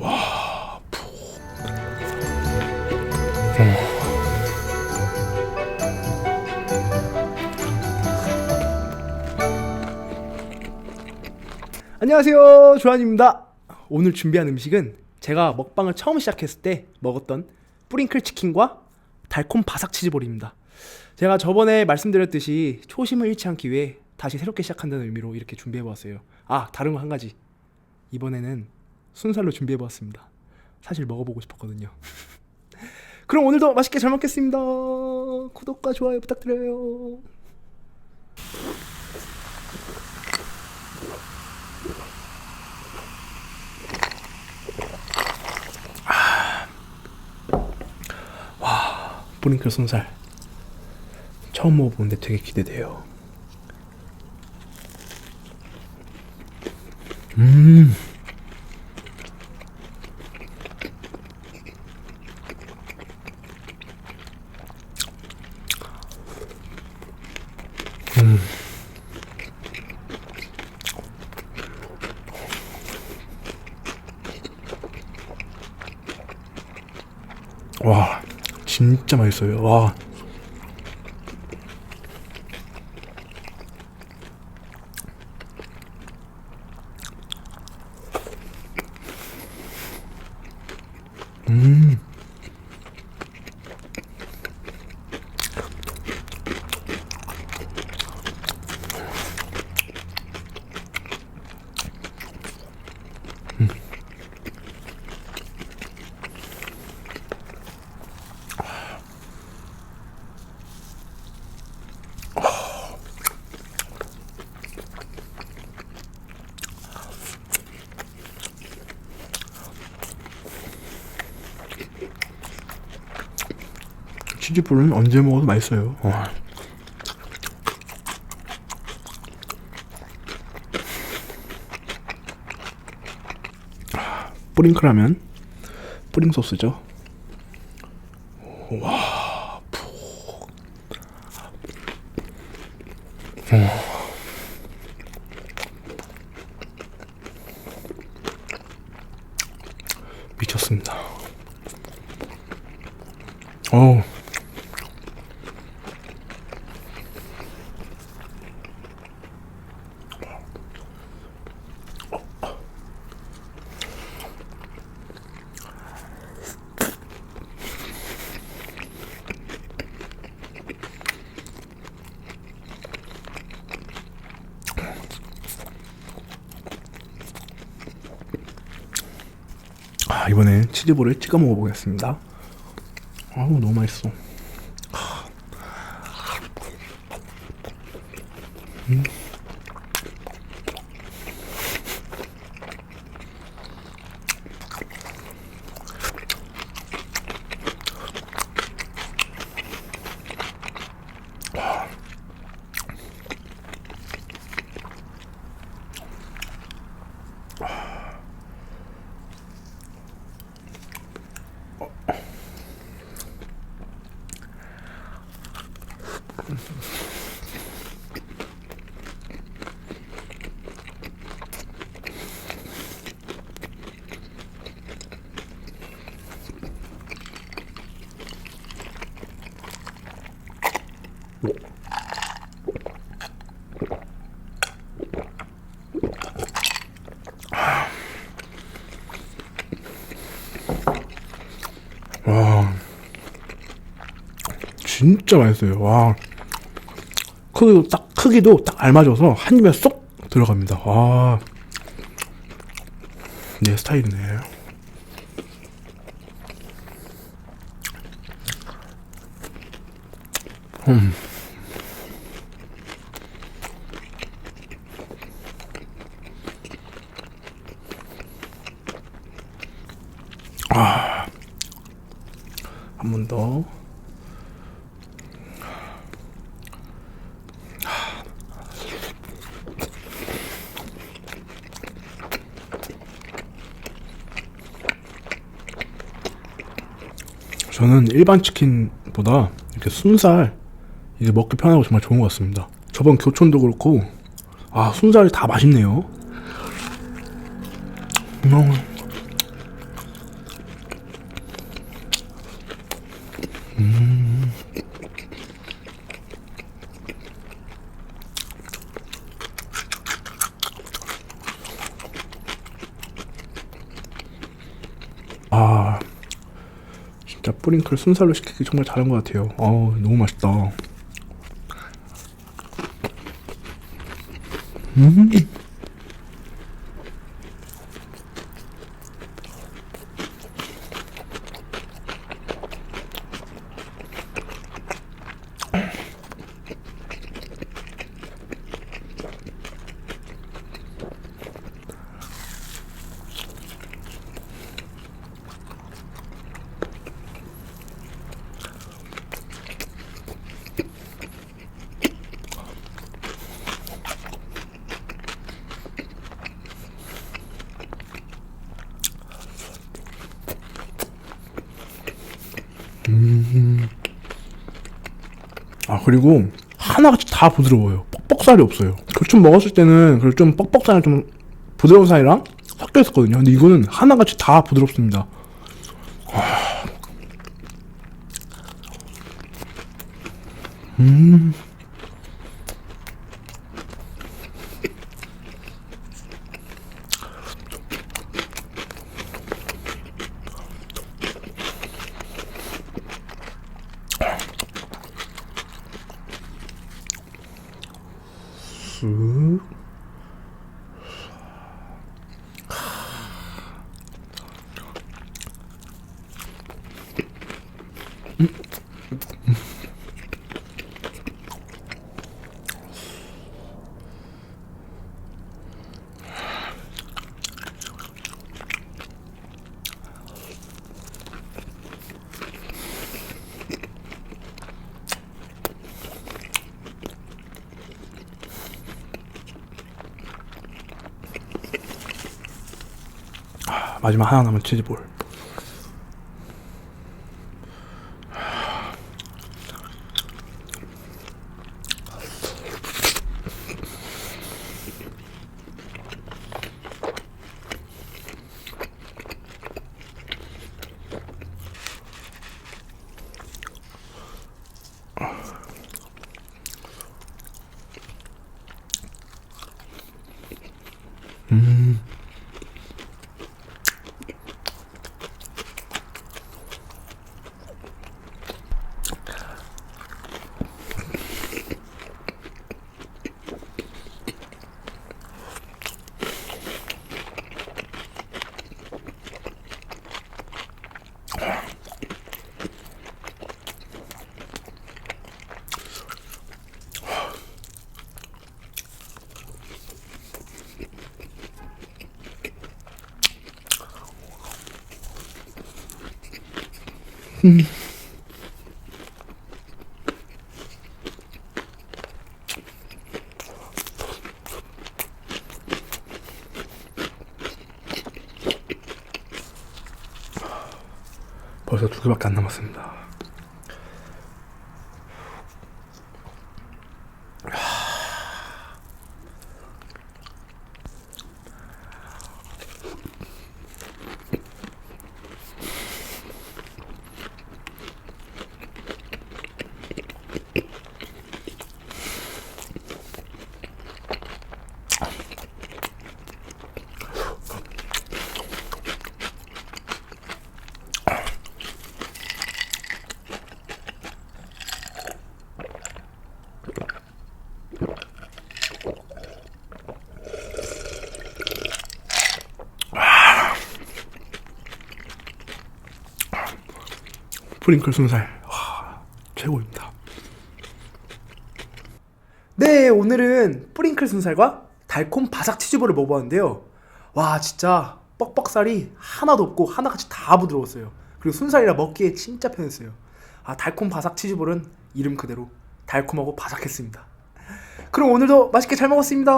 와, 푹. 안녕하세요, 조한입니다. 오늘 준비한 음식은 제가 먹방을 처음 시작했을 때 먹었던 뿌링클 치킨과 달콤 바삭 치즈볼입니다. 제가 저번에 말씀드렸듯이 초심을 잃지 않기 위해 다시 새롭게 시작한다는 의미로 이렇게 준비해보았어요. 아, 다른 거 한 가지. 이번에는 순살로 준비해보았습니다. 사실 먹어보고 싶었거든요. 그럼 오늘도 맛있게 잘 먹겠습니다. 구독과 좋아요 부탁드려요. 뿌링클 순살 처음 먹어보는데 되게 기대돼요. 음. 음. 와, 진짜 맛있어요. 와. 음. 치즈볼은 언제 먹어도 맛있어요. 와. 뿌링클 하면 뿌링 소스죠. 와, 푹. 어. 미쳤습니다. 어우. 아, 이번엔 치즈볼을 찍어 먹어보겠습니다. 아우, 너무 맛있어. 음. 진짜 맛있어요. 와, 크기도 딱 크기도 딱 알맞아서 한 입에 쏙 들어갑니다. 와, 내 스타일이네. 음. 한번 더. 저는 일반 치킨보다 이렇게 순살 이게 먹기 편하고 정말 좋은 것 같습니다. 저번 교촌도 그렇고 아 순살이 다 맛있네요. 음. 뿌링클 순살로 시키기 정말 잘한 것 같아요. 어우 너무 맛있다. 음. 아 그리고 하나같이 다 부드러워요. 뻑뻑살이 없어요. 교촌 먹었을 때는 그좀 뻑뻑살 좀 부드러운 살이랑 섞여 있었거든요. 근데 이거는 하나같이 다 부드럽습니다. 음. 쓱. 아, 마지막 하나 남은 치즈볼. 벌써 두 개밖에 안 남았습니다. 프링클 순살 와, 최고입니다. 네, 오늘은 뿌링클 순살과 달콤 바삭 치즈볼을 먹어봤는데요. 와, 진짜 뻑뻑살이 하나도 없고 하나같이 다 부드러웠어요. 그리고 순살이라 먹기에 진짜 편했어요. 아, 달콤 바삭 치즈볼은 이름 그대로 달콤하고 바삭했습니다. 그럼 오늘도 맛있게 잘 먹었습니다.